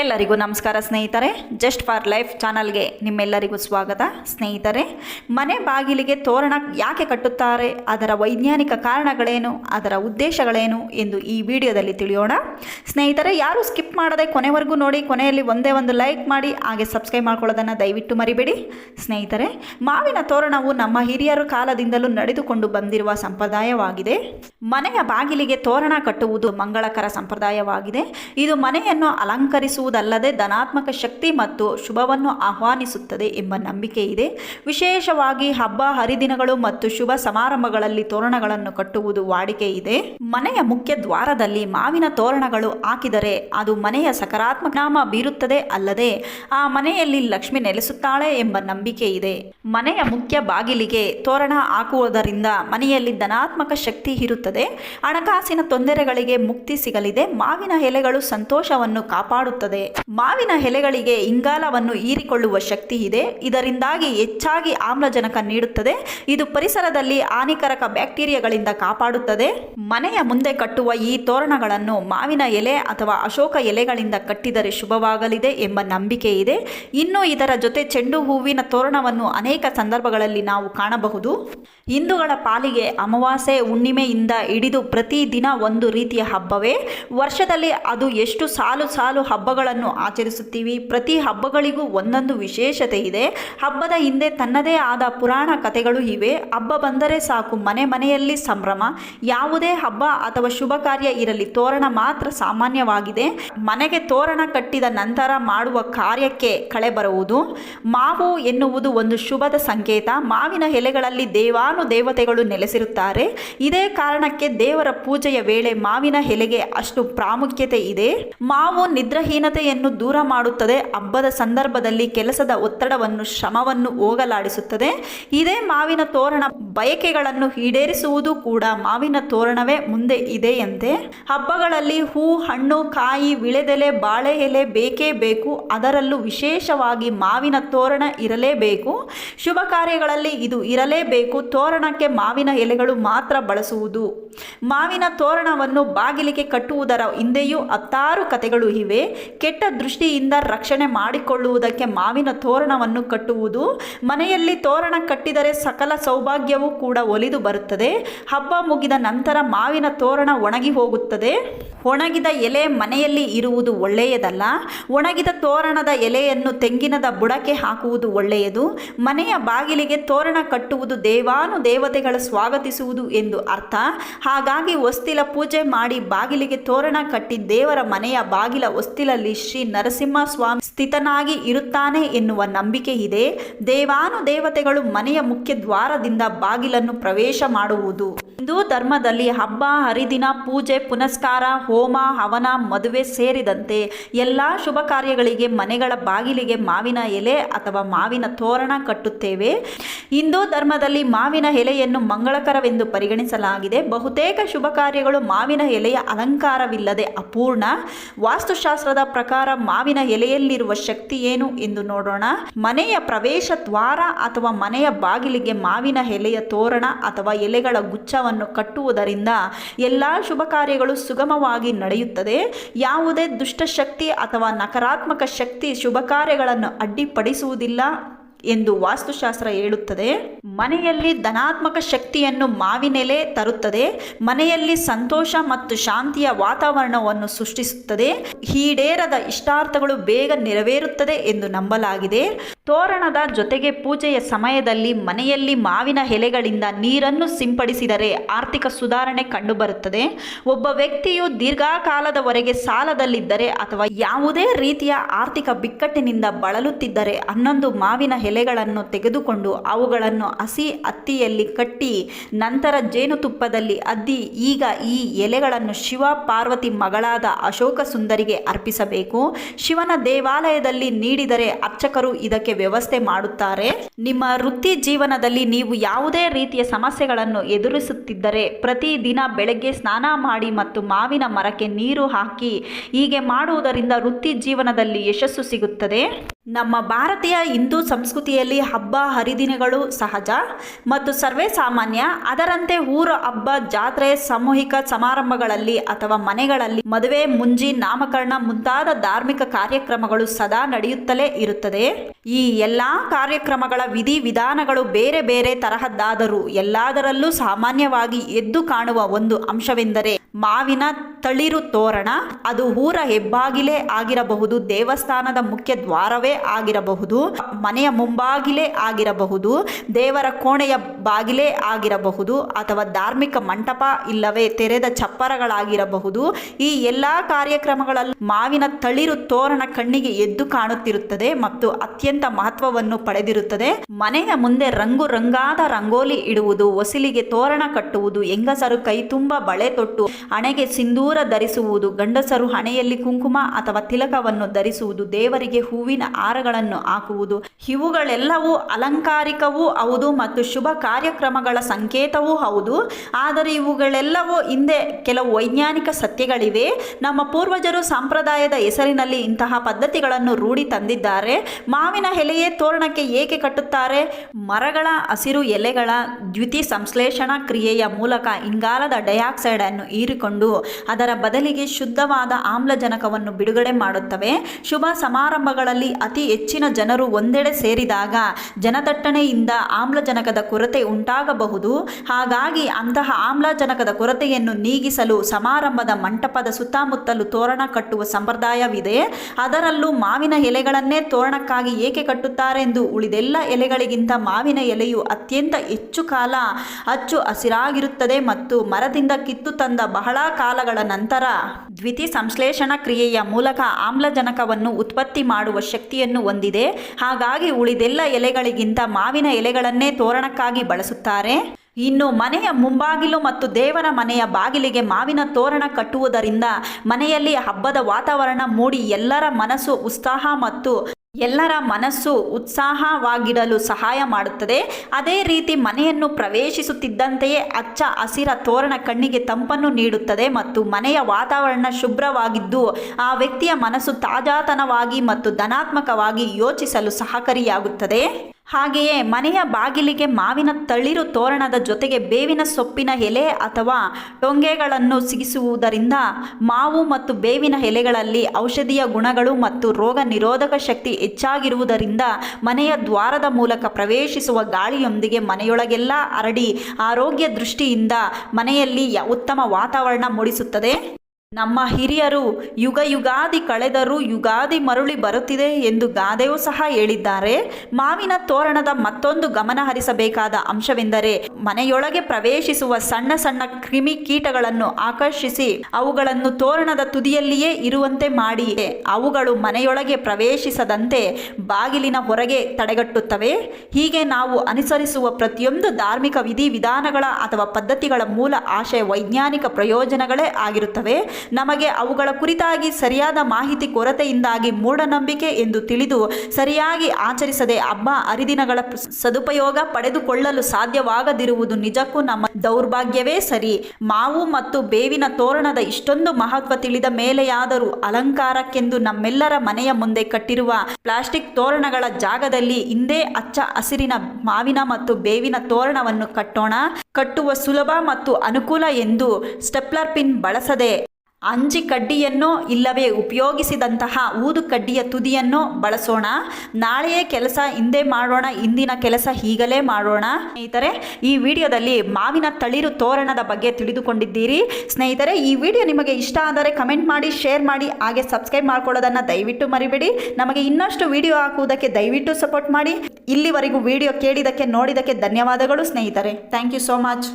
ಎಲ್ಲರಿಗೂ ನಮಸ್ಕಾರ ಸ್ನೇಹಿತರೆ. ಜಸ್ಟ್ ಫಾರ್ ಲೈಫ್ ಚಾನಲ್ಗೆ ನಿಮ್ಮೆಲ್ಲರಿಗೂ ಸ್ವಾಗತ. ಸ್ನೇಹಿತರೆ, ಮನೆ ಬಾಗಿಲಿಗೆ ತೋರಣ ಯಾಕೆ ಕಟ್ಟುತ್ತಾರೆ? ಅದರ ವೈಜ್ಞಾನಿಕ ಕಾರಣಗಳೇನು? ಅದರ ಉದ್ದೇಶಗಳೇನು? ಎಂದು ಈ ವಿಡಿಯೋದಲ್ಲಿ ತಿಳಿಯೋಣ. ಸ್ನೇಹಿತರೆ, ಯಾರು ಸ್ಕಿಪ್ ಮಾಡದೆ ಕೊನೆವರೆಗೂ ನೋಡಿ, ಕೊನೆಯಲ್ಲಿ ಒಂದೇ ಒಂದು ಲೈಕ್ ಮಾಡಿ, ಹಾಗೆ ಸಬ್ಸ್ಕ್ರೈಬ್ ಮಾಡ್ಕೊಳ್ಳೋದನ್ನು ದಯವಿಟ್ಟು ಮರಿಬೇಡಿ. ಸ್ನೇಹಿತರೆ, ಮಾವಿನ ತೋರಣವು ನಮ್ಮ ಹಿರಿಯರ ಕಾಲದಿಂದಲೂ ನಡೆದುಕೊಂಡು ಬಂದಿರುವ ಸಂಪ್ರದಾಯವಾಗಿದೆ. ಮನೆಯ ಬಾಗಿಲಿಗೆ ತೋರಣ ಕಟ್ಟುವುದು ಮಂಗಳಕರ ಸಂಪ್ರದಾಯವಾಗಿದೆ. ಇದು ಮನೆಯನ್ನು ಅಲಂಕರಿಸುವುದಲ್ಲದೆ ಧನಾತ್ಮಕ ಶಕ್ತಿ ಮತ್ತು ಶುಭವನ್ನು ಆಹ್ವಾನಿಸುತ್ತದೆ ಎಂಬ ನಂಬಿಕೆ ಇದೆ. ವಿಶೇಷವಾಗಿ ಹಬ್ಬ, ಹರಿದಿನಗಳು ಮತ್ತು ಶುಭ ಸಮಾರಂಭಗಳಲ್ಲಿ ತೋರಣಗಳನ್ನು ಕಟ್ಟುವುದು ವಾಡಿಕೆ ಇದೆ. ಮನೆಯ ಮುಖ್ಯ ದ್ವಾರದಲ್ಲಿ ಮಾವಿನ ತೋರಣಗಳು ಹಾಕಿದರೆ ಅದು ಮನೆಯ ಸಕಾರಾತ್ಮಕ ನಾಮ ಬೀರುತ್ತದೆ ಅಲ್ಲದೆ ಆ ಮನೆಯಲ್ಲಿ ಲಕ್ಷ್ಮಿ ನೆಲೆಸುತ್ತಾಳೆ ಎಂಬ ನಂಬಿಕೆ ಇದೆ. ಮನೆಯ ಮುಖ್ಯ ಬಾಗಿಲಿಗೆ ತೋರಣ ಹಾಕುವುದರಿಂದ ಮನೆಯಲ್ಲಿ ಧನಾತ್ಮಕ ಶಕ್ತಿ ಇರುತ್ತದೆ. ಹಣಕಾಸಿನ ತೊಂದರೆಗಳಿಗೆ ಮುಕ್ತಿ ಸಿಗಲಿದೆ. ಮಾವಿನ ಎಲೆಗಳು ಸಂತೋಷವನ್ನು ಕಾಪಾಡುತ್ತದೆ. ಮಾವಿನ ಎಲೆಗಳಿಗೆ ಇಂಗಾಲವನ್ನು ಹೀರಿಕೊಳ್ಳುವ ಶಕ್ತಿ ಇದೆ. ಇದರಿಂದಾಗಿ ಹೆಚ್ಚಾಗಿ ಆಮ್ಲಜನಕ ನೀಡುತ್ತದೆ. ಇದು ಪರಿಸರದಲ್ಲಿ ಹಾನಿಕಾರಕ ಬ್ಯಾಕ್ಟೀರಿಯಾಗಳಿಂದ ಕಾಪಾಡುತ್ತದೆ. ಮನೆಯ ಮುಂದೆ ಕಟ್ಟುವ ಈ ತೋರಣಗಳನ್ನು ಮಾವಿನ ಎಲೆ ಅಥವಾ ಅಶೋಕ ಎಲೆಗಳಿಂದ ಕಟ್ಟಿದರೆ ಶುಭವಾಗಲಿದೆ ಎಂಬ ನಂಬಿಕೆ ಇದೆ. ಇನ್ನು ಇದರ ಜೊತೆ ಚೆಂಡು ಹೂವಿನ ತೋರಣವನ್ನು ಅನೇಕ ಸಂದರ್ಭಗಳಲ್ಲಿ ನಾವು ಕಾಣಬಹುದು. ಹಿಂದೂಗಳ ಪಾಲಿಗೆ ಅಮಾವಾಸ್ಯೆ ಹುಣ್ಣಿಮೆಯಿಂದ ಹಿಡಿದು ಪ್ರತಿದಿನ ಒಂದು ರೀತಿಯ ಹಬ್ಬವೇ. ವರ್ಷದಲ್ಲಿ ಅದು ಎಷ್ಟು ಸಾಲು ಸಾಲು ಹಬ್ಬಗಳನ್ನು ಆಚರಿಸುತ್ತೀವಿ. ಪ್ರತಿ ಹಬ್ಬಗಳಿಗೂ ಒಂದೊಂದು ವಿಶೇಷತೆ ಇದೆ. ಹಬ್ಬದ ಹಿಂದೆ ತನ್ನದೇ ಆದ ಪುರಾಣ ಕಥೆಗಳು ಇವೆ. ಹಬ್ಬ ಬಂದರೆ ಸಾಕು, ಮನೆ ಮನೆಯಲ್ಲಿ ಸಂಭ್ರಮ. ಯಾವುದೇ ಹಬ್ಬ ಅಥವಾ ಶುಭ ಕಾರ್ಯ ಇರಲಿ, ತೋರಣ ಮಾತ್ರ ಸಾಮಾನ್ಯವಾಗಿದೆ. ಮನೆಗೆ ತೋರಣ ಕಟ್ಟಿದ ನಂತರ ಮಾಡುವ ಕಾರ್ಯಕ್ಕೆ ಕಳೆ ಬರುವುದು. ಮಾವು ಎನ್ನುವುದು ಒಂದು ಶುಭದ ಸಂಕೇತ. ಮಾವಿನ ಎಲೆಗಳಲ್ಲಿ ದೇವಾನು ದೇವತೆಗಳು ನೆಲೆಸಿರುತ್ತಾರೆ. ಇದೇ ಕಾರಣಕ್ಕೆ ದೇವರ ಪೂಜೆಯ ವೇಳೆ ಮಾವಿನ ಎಲೆಗೆ ಅಷ್ಟು ಪ್ರಾಮುಖ್ಯತೆ ಇದೆ. ಮಾವು ನಿದ್ರಾಹೀನತೆಯನ್ನು ದೂರ ಮಾಡುತ್ತದೆ. ಹಬ್ಬದ ಸಂದರ್ಭದಲ್ಲಿ ಕೆಲಸದ ಒತ್ತಡವನ್ನು, ಶ್ರಮವನ್ನು ಹೋಗಲಾಡಿಸುತ್ತದೆ. ಇದೇ ಮಾವಿನ ತೋರಣ ಬಯಕೆಗಳನ್ನು ಈಡೇರಿಸುವುದು ಕೂಡ ಮಾವಿನ ತೋರಣವೇ ಮುಂದೆ ಇದೆಯಂತೆ ಹಬ್ಬಗಳಲ್ಲಿ ಹೂ, ಹಣ್ಣು, ಕಾಯಿ, ವಿಳೆದೆಲೆ ಬಾಳೆ ಎಲೆ ಬೇಕೇ ಬೇಕು. ಅದರಲ್ಲೂ ವಿಶೇಷವಾಗಿ ಮಾವಿನ ತೋರಣ ಇರಲೇಬೇಕು. ಶುಭ ಕಾರ್ಯಗಳಲ್ಲಿ ಇದು ಇರಲೇಬೇಕು. ತೋರಣಕ್ಕೆ ಮಾವಿನ ಎಲೆಗಳು ಮಾತ್ರ ಬಳಸುವುದು. ಮಾವಿನ ತೋರಣವನ್ನು ಬಾಗಿಲಿಗೆ ಕಟ್ಟುವುದರ ಹಿಂದೆಯೂ ಹತ್ತಾರು ಕಥೆಗಳು ಇವೆ. ಕೆಟ್ಟ ದೃಷ್ಟಿಯಿಂದ ರಕ್ಷಣೆ ಮಾಡಿಕೊಳ್ಳುವುದಕ್ಕೆ ಮಾವಿನ ತೋರಣವನ್ನು ಕಟ್ಟುವುದು, ಮನೆಯಲ್ಲಿ ತೋರಣ ಕಟ್ಟಿದರೆ ಸಕಲ ಸೌಭಾಗ್ಯವೂ ಕೂಡ ಒಲಿದು ಬರುತ್ತದೆ. ಹಬ್ಬ ಮುಗಿದ ನಂತರ ಮಾವಿನ ತೋರಣ ಒಣಗಿ ಹೋಗುತ್ತದೆ. ಒಣಗಿದ ಎಲೆ ಮನೆಯಲ್ಲಿ ಇರುವುದು ಒಳ್ಳೆಯದಲ್ಲ. ಒಣಗಿದ ತೋರಣದ ಎಲೆಯನ್ನು ತೆಂಗಿನದ ಬುಡಕ್ಕೆ ಹಾಕುವುದು ಒಳ್ಳೆಯದು. ಮನೆಯ ಬಾಗಿಲಿಗೆ ತೋರಣ ಕಟ್ಟುವುದು ದೇವಾನು ದೇವತೆಗಳ ಸ್ವಾಗತಿಸುವುದು ಎಂದು ಅರ್ಥ. ಹಾಗಾಗಿ ಹೊಸ್ತಿಲ ಪೂಜೆ ಮಾಡಿ ಬಾಗಿಲಿಗೆ ತೋರಣ ಕಟ್ಟಿ ದೇವರ ಮನೆಯ ಬಾಗಿಲ ಹೊಸ್ತಿಲಲ್ಲಿ ಶ್ರೀ ನರಸಿಂಹ ಸ್ವಾಮಿ ಸ್ಥಿತನಾಗಿ ಇರುತ್ತಾನೆ ಎನ್ನುವ ನಂಬಿಕೆ ಇದೆ. ದೇವಾನು ದೇವತೆಗಳು ಮನೆಯ ಮುಖ್ಯ ದ್ವಾರದಿಂದ ಬಾಗಿಲನ್ನು ಪ್ರವೇಶ ಮಾಡುವುದು. ಹಿಂದೂ ಧರ್ಮದಲ್ಲಿ ಹಬ್ಬ, ಹರಿದಿನ, ಪೂಜೆ, ಪುನಸ್ಕಾರ, ಹೋಮ, ಹವನ, ಮದುವೆ ಸೇರಿದಂತೆ ಎಲ್ಲ ಶುಭ ಕಾರ್ಯಗಳಿಗೆ ಮನೆಗಳ ಬಾಗಿಲಿಗೆ ಮಾವಿನ ಎಲೆ ಅಥವಾ ಮಾವಿನ ತೋರಣ ಕಟ್ಟುತ್ತೇವೆ. ಹಿಂದೂ ಧರ್ಮದಲ್ಲಿ ಮಾವಿನ ಎಲೆಯನ್ನು ಮಂಗಳಕರವೆಂದು ಪರಿಗಣಿಸಲಾಗಿದೆ. ಬಹುತೇಕ ಶುಭ ಕಾರ್ಯಗಳು ಮಾವಿನ ಎಲೆಯ ಅಲಂಕಾರವಿಲ್ಲದೆ ಅಪೂರ್ಣ. ವಾಸ್ತುಶಾಸ್ತ್ರದ ಪ್ರಕಾರ ಮಾವಿನ ಎಲೆಯಲ್ಲಿರುವ ಶಕ್ತಿ ಏನು ಎಂದು ನೋಡೋಣ. ಮನೆಯ ಪ್ರವೇಶ ದ್ವಾರ ಅಥವಾ ಮನೆಯ ಬಾಗಿಲಿಗೆ ಮಾವಿನ ಎಲೆಯ ತೋರಣ ಅಥವಾ ಎಲೆಗಳ ಗುಚ್ಛವನ್ನು ಕಟ್ಟುವುದರಿಂದ ಎಲ್ಲಾ ಶುಭ ಕಾರ್ಯಗಳು ಸುಗಮವಾಗಿ ನಡೆಯುತ್ತದೆ. ಯಾವುದೇ ದುಷ್ಟಶಕ್ತಿ ಅಥವಾ ನಕಾರಾತ್ಮಕ ಶಕ್ತಿ ಶುಭ ಕಾರ್ಯಗಳನ್ನು ಅಡ್ಡಿಪಡಿಸುವುದಿಲ್ಲ. ಎಂದು ವಾಸ್ತುಶಾಸ್ತ್ರ ಹೇಳುತ್ತದೆ. ಮನೆಯಲ್ಲಿ ಧನಾತ್ಮಕ ಶಕ್ತಿಯನ್ನು ಮಾವಿನೆಲೆ ತರುತ್ತದೆ. ಮನೆಯಲ್ಲಿ ಸಂತೋಷ ಮತ್ತು ಶಾಂತಿಯ ವಾತಾವರಣವನ್ನು ಸೃಷ್ಟಿಸುತ್ತದೆ. ಈಡೇರದ ಇಷ್ಟಾರ್ಥಗಳು ಬೇಗ ನೆರವೇರುತ್ತದೆ ಎಂದು ನಂಬಲಾಗಿದೆ. ತೋರಣದ ಜೊತೆಗೆ ಪೂಜೆಯ ಸಮಯದಲ್ಲಿ ಮನೆಯಲ್ಲಿ ಮಾವಿನ ಎಲೆಗಳಿಂದ ನೀರನ್ನು ಸಿಂಪಡಿಸಿದರೆ ಆರ್ಥಿಕ ಸುಧಾರಣೆ ಕಂಡುಬರುತ್ತದೆ. ಒಬ್ಬ ವ್ಯಕ್ತಿಯು ದೀರ್ಘಕಾಲದವರೆಗೆ ಸಾಲದಲ್ಲಿದ್ದರೆ ಅಥವಾ ಯಾವುದೇ ರೀತಿಯ ಆರ್ಥಿಕ ಬಿಕ್ಕಟ್ಟಿನಿಂದ ಬಳಲುತ್ತಿದ್ದರೆ ಹನ್ನೊಂದು ಮಾವಿನ ಎಲೆಗಳನ್ನು ತೆಗೆದುಕೊಂಡು ಅವುಗಳನ್ನು ಹಸಿ ಅತ್ತಿಯಲ್ಲಿ ಕಟ್ಟಿ ನಂತರ ಜೇನುತುಪ್ಪದಲ್ಲಿ ಅದ್ದಿ ಈಗ ಈ ಎಲೆಗಳನ್ನು ಶಿವ ಪಾರ್ವತಿ ಮಗಳಾದ ಅಶೋಕ ಸುಂದರಿಗೆ ಅರ್ಪಿಸಬೇಕು. ಶಿವನ ದೇವಾಲಯದಲ್ಲಿ ನೀಡಿದರೆ ಅರ್ಚಕರು ಇದಕ್ಕೆ ವ್ಯವಸ್ಥೆ ಮಾಡುತ್ತಾರೆ. ನಿಮ್ಮ ವೃತ್ತಿ ಜೀವನದಲ್ಲಿ ನೀವು ಯಾವುದೇ ರೀತಿಯ ಸಮಸ್ಯೆಗಳನ್ನು ಎದುರಿಸುತ್ತಿದ್ದರೆ ಪ್ರತಿದಿನ ಬೆಳಗ್ಗೆ ಸ್ನಾನ ಮಾಡಿ ಮತ್ತು ಮಾವಿನ ಮರಕ್ಕೆ ನೀರು ಹಾಕಿ ಹೀಗೆ ಮಾಡುವುದರಿಂದ ವೃತ್ತಿ ಜೀವನದಲ್ಲಿ ಯಶಸ್ಸು ಸಿಗುತ್ತದೆ. ನಮ್ಮ ಭಾರತೀಯ ಹಿಂದೂ ಸಂಸ್ಕೃತಿಯಲ್ಲಿ ಹಬ್ಬ, ಹರಿದಿನಗಳು ಸಹಜ ಮತ್ತು ಸರ್ವೇ ಸಾಮಾನ್ಯ. ಅದರಂತೆ ಊರ, ಹಬ್ಬ, ಜಾತ್ರೆ, ಸಾಮೂಹಿಕ ಸಮಾರಂಭಗಳಲ್ಲಿ ಅಥವಾ ಮನೆಗಳಲ್ಲಿ ಮದುವೆ, ಮುಂಜಿ, ನಾಮಕರಣ ಮುಂತಾದ ಧಾರ್ಮಿಕ ಕಾರ್ಯಕ್ರಮಗಳು ಸದಾ ನಡೆಯುತ್ತಲೇ ಇರುತ್ತದೆ. ಈ ಎಲ್ಲ ಕಾರ್ಯಕ್ರಮಗಳ ವಿಧಿ ವಿಧಾನಗಳು ಬೇರೆ ಬೇರೆ ತರಹದ್ದಾದರೂ ಎಲ್ಲದರಲ್ಲೂ ಸಾಮಾನ್ಯವಾಗಿ ಎದ್ದು ಕಾಣುವ ಒಂದು ಅಂಶವೆಂದರೆ ಮಾವಿನ ತಳಿರು ತೋರಣ. ಅದು ಊರ ಹೆಬ್ಬಾಗಿಲೇ ಆಗಿರಬಹುದು, ದೇವಸ್ಥಾನದ ಮುಖ್ಯ ದ್ವಾರವೇ ಆಗಿರಬಹುದು, ಮನೆಯ ಮುಂಬಾಗಿಲೇ ಆಗಿರಬಹುದು, ದೇವರ ಕೋಣೆಯ ಬಾಗಿಲೇ ಆಗಿರಬಹುದು ಅಥವಾ ಧಾರ್ಮಿಕ ಮಂಟಪ ಇಲ್ಲವೇ ತೆರೆದ ಚಪ್ಪರಗಳಾಗಿರಬಹುದು. ಈ ಎಲ್ಲ ಕಾರ್ಯಕ್ರಮಗಳಲ್ಲೂ ಮಾವಿನ ತಳಿರು ತೋರಣ ಕಣ್ಣಿಗೆ ಎದ್ದು ಕಾಣುತ್ತಿರುತ್ತದೆ ಮತ್ತು ಅತ್ಯಂತ ಮಹತ್ವವನ್ನು ಪಡೆದಿರುತ್ತದೆ. ಮನೆಯ ಮುಂದೆ ರಂಗು ರಂಗಾದ ರಂಗೋಲಿ ಇಡುವುದು ಹೊಸಿಲಿಗೆ ತೋರಣ ಕಟ್ಟುವುದು, ಹೆಂಗಸರು ಕೈ ತುಂಬ ಬಳೆ ತೊಟ್ಟು, ಹಣೆಗೆ ಸಿಂಧೂರ ಧರಿಸುವುದು, ಗಂಡಸರು ಹಣೆಯಲ್ಲಿ ಕುಂಕುಮ ಅಥವಾ ತಿಲಕವನ್ನು ಧರಿಸುವುದು, ದೇವರಿಗೆ ಹೂವಿನ ಹಾರಗಳನ್ನು ಹಾಕುವುದು, ಇವುಗಳೆಲ್ಲವೂ ಅಲಂಕಾರಿಕವೂ ಹೌದು ಮತ್ತು ಶುಭ ಕಾರ್ಯಕ್ರಮಗಳ ಸಂಕೇತವೂ ಹೌದು. ಆದರೆ ಇವುಗಳೆಲ್ಲವೂ ಹಿಂದೆ ಕೆಲವು ವೈಜ್ಞಾನಿಕ ಸತ್ಯಗಳಿವೆ. ನಮ್ಮ ಪೂರ್ವಜರು ಸಂಪ್ರದಾಯದ ಹೆಸರಿನಲ್ಲಿ ಇಂತಹ ಪದ್ಧತಿಗಳನ್ನು ರೂಢಿ ತಂದಿದ್ದಾರೆ. ಮಾವಿನ ಎಲೆಯೇ ತೋರಣಕ್ಕೆ ಏಕೆ ಕಟ್ಟುತ್ತಾರೆ? ಮರಗಳ ಹಸಿರು ಎಲೆಗಳ ದ್ಯುತಿ ಸಂಶ್ಲೇಷಣಾ ಕ್ರಿಯೆಯ ಮೂಲಕ ಇಂಗಾಲದ ಡೈಆಕ್ಸೈಡ್ ಅನ್ನು ಹೀರಿಕೊಂಡು ಅದರ ಬದಲಿಗೆ ಶುದ್ಧವಾದ ಆಮ್ಲಜನಕವನ್ನು ಬಿಡುಗಡೆ ಮಾಡುತ್ತವೆ. ಶುಭ ಸಮಾರಂಭಗಳಲ್ಲಿ ಅತಿ ಹೆಚ್ಚಿನ ಜನರು ಒಂದೆಡೆ ಸೇರಿದಾಗ ಜನದಟ್ಟಣೆಯಿಂದ ಆಮ್ಲಜನಕದ ಕೊರತೆ ಉಂಟಾಗಬಹುದು. ಹಾಗಾಗಿ ಅಂತಹ ಆಮ್ಲಜನಕದ ಕೊರತೆಯನ್ನು ನೀಗಿಸಲು ಸಮಾರಂಭದ ಮಂಟಪದ ಸುತ್ತಮುತ್ತಲು ತೋರಣ ಕಟ್ಟುವ ಸಂಪ್ರದಾಯವಿದೆ. ಅದರಲ್ಲೂ ಮಾವಿನ ಎಲೆಗಳನ್ನೇ ತೋರಣಕ್ಕಾಗಿ ಏಕೆ ಕಟ್ಟುತ್ತಾರೆ ಎಂದು ಉಳಿದೆಲ್ಲ ಎಲೆಗಳಿಗಿಂತ ಮಾವಿನ ಎಲೆಯು ಅತ್ಯಂತ ಹೆಚ್ಚು ಕಾಲ ಅಚ್ಚು ಹಸಿರಾಗಿರುತ್ತದೆ ಮತ್ತು ಮರದಿಂದ ಕಿತ್ತು ತಂದ ಬಹಳ ಕಾಲಗಳ ನಂತರ ದ್ವಿತಿ ಸಂಶ್ಲೇಷಣ ಕ್ರಿಯೆಯ ಮೂಲಕ ಆಮ್ಲಜನಕವನ್ನು ಉತ್ಪತ್ತಿ ಮಾಡುವ ಶಕ್ತಿಯನ್ನು ಹೊಂದಿದೆ. ಹಾಗಾಗಿ ಉಳಿದೆಲ್ಲ ಎಲೆಗಳಿಗಿಂತ ಮಾವಿನ ಎಲೆಗಳನ್ನೇ ತೋರಣಕ್ಕಾಗಿ ಬಳಸುತ್ತಾರೆ. ಇನ್ನು ಮನೆಯ ಮುಂಬಾಗಿಲು ಮತ್ತು ದೇವರ ಮನೆಯ ಬಾಗಿಲಿಗೆ ಮಾವಿನ ತೋರಣ ಕಟ್ಟುವುದರಿಂದ ಮನೆಯಲ್ಲಿ ಹಬ್ಬದ ವಾತಾವರಣ ಮೂಡಿ ಎಲ್ಲರ ಮನಸ್ಸು ಉತ್ಸಾಹ ಮತ್ತು ಎಲ್ಲರ ಮನಸ್ಸು ಉತ್ಸಾಹವಾಗಿಡಲು ಸಹಾಯ ಮಾಡುತ್ತದೆ. ಅದೇ ರೀತಿ ಮನೆಯನ್ನು ಪ್ರವೇಶಿಸುತ್ತಿದ್ದಂತೆಯೇ ಅಚ್ಚ ಹಸಿರ ತೋರಣ ಕಣ್ಣಿಗೆ ತಂಪನ್ನು ನೀಡುತ್ತದೆ ಮತ್ತು ಮನೆಯ ವಾತಾವರಣ ಶುಭ್ರವಾಗಿದ್ದು, ಆ ವ್ಯಕ್ತಿಯ ಮನಸ್ಸು ತಾಜಾತನವಾಗಿ ಮತ್ತು ಧನಾತ್ಮಕವಾಗಿ ಯೋಚಿಸಲು ಸಹಕಾರಿಯಾಗುತ್ತದೆ. ಹಾಗೆಯೇ ಮನೆಯ ಬಾಗಿಲಿಗೆ ಮಾವಿನ ತಳಿರು ತೋರಣದ ಜೊತೆಗೆ ಬೇವಿನ ಸೊಪ್ಪಿನ ಎಲೆ ಅಥವಾ ಟೊಂಗೆಗಳನ್ನು ಸಿಗಿಸುವುದರಿಂದ ಮಾವು ಮತ್ತು ಬೇವಿನ ಎಲೆಗಳಲ್ಲಿ ಔಷಧೀಯ ಗುಣಗಳು ಮತ್ತು ರೋಗ ನಿರೋಧಕ ಶಕ್ತಿ ಹೆಚ್ಚಾಗಿರುವುದರಿಂದ ಮನೆಯ ದ್ವಾರದ ಮೂಲಕ ಪ್ರವೇಶಿಸುವ ಗಾಳಿಯೊಂದಿಗೆ ಮನೆಯೊಳಗೆಲ್ಲ ಹರಡಿ ಆರೋಗ್ಯ ದೃಷ್ಟಿಯಿಂದ ಮನೆಯಲ್ಲಿ ಉತ್ತಮ ವಾತಾವರಣ ಮೂಡಿಸುತ್ತದೆ. ನಮ್ಮ ಹಿರಿಯರು ಯುಗ ಯುಗಾದಿ ಕಳೆದರೂ ಯುಗಾದಿ ಮರುಳಿ ಬರುತ್ತಿದೆ ಎಂದು ಗಾದೆಯೂ ಸಹ ಹೇಳಿದ್ದಾರೆ. ಮಾವಿನ ತೋರಣದ ಮತ್ತೊಂದು ಗಮನ ಹರಿಸಬೇಕಾದ ಅಂಶವೆಂದರೆ ಮನೆಯೊಳಗೆ ಪ್ರವೇಶಿಸುವ ಸಣ್ಣ ಸಣ್ಣ ಕ್ರಿಮಿ ಕೀಟಗಳನ್ನು ಆಕರ್ಷಿಸಿ ಅವುಗಳನ್ನು ತೋರಣದ ತುದಿಯಲ್ಲಿಯೇ ಇರುವಂತೆ ಮಾಡಿ ಅವುಗಳು ಮನೆಯೊಳಗೆ ಪ್ರವೇಶಿಸದಂತೆ ಬಾಗಿಲಿನ ಹೊರಗೆ ತಡೆಗಟ್ಟುತ್ತವೆ. ಹೀಗೆ ನಾವು ಅನುಸರಿಸುವ ಪ್ರತಿಯೊಂದು ಧಾರ್ಮಿಕ ವಿಧಿ ವಿಧಾನಗಳ ಅಥವಾ ಪದ್ಧತಿಗಳ ಮೂಲ ಆಶಯ ವೈಜ್ಞಾನಿಕ ಪ್ರಯೋಜನಗಳೇ ಆಗಿರುತ್ತವೆ. ನಮಗೆ ಅವುಗಳ ಕುರಿತಾಗಿ ಸರಿಯಾದ ಮಾಹಿತಿ ಕೊರತೆಯಿಂದಾಗಿ ಮೂಢನಂಬಿಕೆ ಎಂದು ತಿಳಿದು ಸರಿಯಾಗಿ ಆಚರಿಸದೆ ಹಬ್ಬ ಹರಿದಿನಗಳ ಸದುಪಯೋಗ ಪಡೆದುಕೊಳ್ಳಲು ಸಾಧ್ಯವಾಗದಿರುವುದು ನಿಜಕ್ಕೂ ನಮ್ಮ ದೌರ್ಭಾಗ್ಯವೇ ಸರಿ. ಮಾವು ಮತ್ತು ಬೇವಿನ ತೋರಣದ ಇಷ್ಟೊಂದು ಮಹತ್ವ ತಿಳಿದ ಮೇಲೆಯಾದರೂ ಅಲಂಕಾರಕ್ಕೆಂದು ನಮ್ಮೆಲ್ಲರ ಮನೆಯ ಮುಂದೆ ಕಟ್ಟಿರುವ ಪ್ಲಾಸ್ಟಿಕ್ ತೋರಣಗಳ ಜಾಗದಲ್ಲಿ ಹಿಂದೆ ಅಚ್ಚ ಹಸಿರಿನ ಮಾವಿನ ಮತ್ತು ಬೇವಿನ ತೋರಣವನ್ನು ಕಟ್ಟೋಣ. ಕಟ್ಟುವ ಸುಲಭ ಮತ್ತು ಅನುಕೂಲ ಎಂದು ಸ್ಟೆಪ್ಲರ್ ಪಿನ್ ಬಳಸದೆ ಅಂಜಿ ಕಡ್ಡಿಯನ್ನು ಇಲ್ಲವೇ ಉಪಯೋಗಿಸಿದಂತಹ ಊದು ಕಡ್ಡಿಯ ತುದಿಯನ್ನು ಬಳಸೋಣ. ನಾಳೆಯೇ ಕೆಲಸ ಹಿಂದೆ ಮಾಡೋಣ, ಇಂದಿನ ಕೆಲಸ ಈಗಲೇ ಮಾಡೋಣ. ಸ್ನೇಹಿತರೆ, ಈ ವಿಡಿಯೋದಲ್ಲಿ ಮಾವಿನ ತಳಿರು ತೋರಣದ ಬಗ್ಗೆ ತಿಳಿದುಕೊಂಡಿದ್ದೀರಿ. ಸ್ನೇಹಿತರೆ, ಈ ವಿಡಿಯೋ ನಿಮಗೆ ಇಷ್ಟ ಆದರೆ ಕಮೆಂಟ್ ಮಾಡಿ, ಶೇರ್ ಮಾಡಿ, ಹಾಗೆ ಸಬ್ಸ್ಕ್ರೈಬ್ ಮಾಡ್ಕೊಳ್ಳೋದನ್ನು ದಯವಿಟ್ಟು ಮರಿಬೇಡಿ. ನಮಗೆ ಇನ್ನಷ್ಟು ವಿಡಿಯೋ ಹಾಕುವುದಕ್ಕೆ ದಯವಿಟ್ಟು ಸಪೋರ್ಟ್ ಮಾಡಿ. ಇಲ್ಲಿವರೆಗೂ ವಿಡಿಯೋ ಕೇಳಿದ್ದಕ್ಕೆ, ನೋಡಿದ್ದಕ್ಕೆ ಧನ್ಯವಾದಗಳು ಸ್ನೇಹಿತರೆ. Thank you so much.